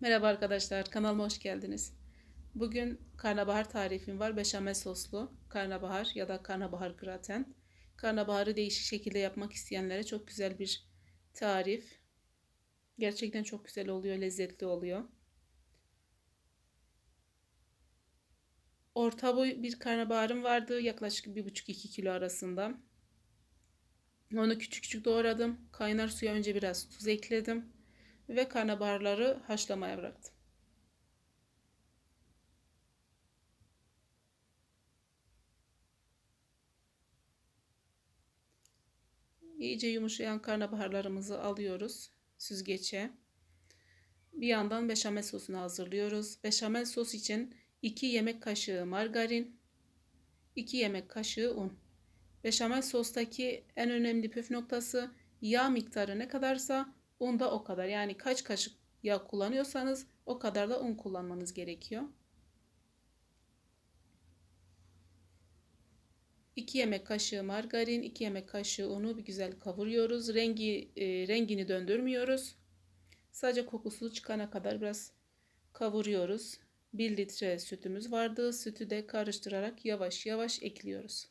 Merhaba arkadaşlar, kanalıma hoş geldiniz. Bugün karnabahar tarifim var. Beşamel soslu karnabahar ya da karnabahar graten. Karnabaharı değişik şekilde yapmak isteyenlere çok güzel bir tarif. Gerçekten çok güzel oluyor, lezzetli oluyor. Orta boy bir karnabaharım vardı. Yaklaşık 1,5-2 kilo arasında. Onu küçük küçük doğradım. Kaynar suya önce biraz tuz ekledim ve karnabaharları haşlamaya bıraktım. İyice yumuşayan karnabaharlarımızı alıyoruz süzgece. Bir yandan beşamel sosunu hazırlıyoruz. Beşamel sos için 2 yemek kaşığı margarin, 2 yemek kaşığı un. Beşamel sostaki en önemli püf noktası yağ miktarı ne kadarsa Un da o kadar. Yani kaç kaşık yağ kullanıyorsanız o kadar da un kullanmanız gerekiyor. 2 yemek kaşığı margarin, 2 yemek kaşığı unu bir güzel kavuruyoruz. Rengi e, rengini döndürmüyoruz. Sadece kokusu çıkana kadar biraz kavuruyoruz. 1 litre sütümüz vardı. Sütü de karıştırarak yavaş yavaş ekliyoruz.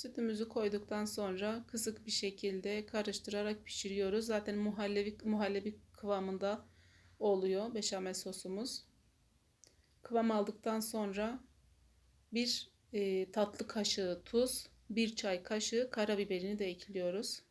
Sütümüzü koyduktan sonra kısık bir şekilde karıştırarak pişiriyoruz. Zaten muhallebi, muhallebi kıvamında oluyor beşamel sosumuz. Kıvam aldıktan sonra bir e, tatlı kaşığı tuz, bir çay kaşığı karabiberini de ekliyoruz.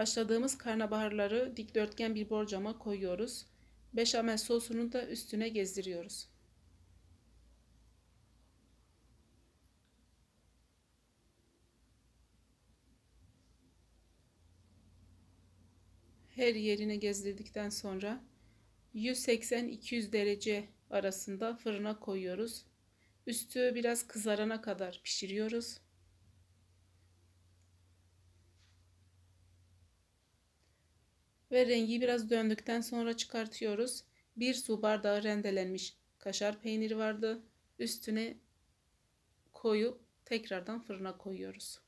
Haşladığımız karnabaharları dikdörtgen bir borcama koyuyoruz. Beşamel sosunu da üstüne gezdiriyoruz. Her yerine gezdirdikten sonra 180-200 derece arasında fırına koyuyoruz. Üstü biraz kızarana kadar pişiriyoruz. Ve rengi biraz döndükten sonra çıkartıyoruz. Bir su bardağı rendelenmiş kaşar peyniri vardı. Üstüne koyup tekrardan fırına koyuyoruz.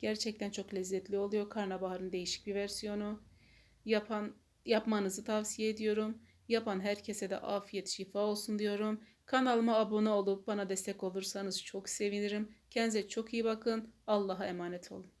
Gerçekten çok lezzetli oluyor. Karnabaharın değişik bir versiyonu. Yapan yapmanızı tavsiye ediyorum. Yapan herkese de afiyet şifa olsun diyorum. Kanalıma abone olup bana destek olursanız çok sevinirim. Kendinize çok iyi bakın. Allah'a emanet olun.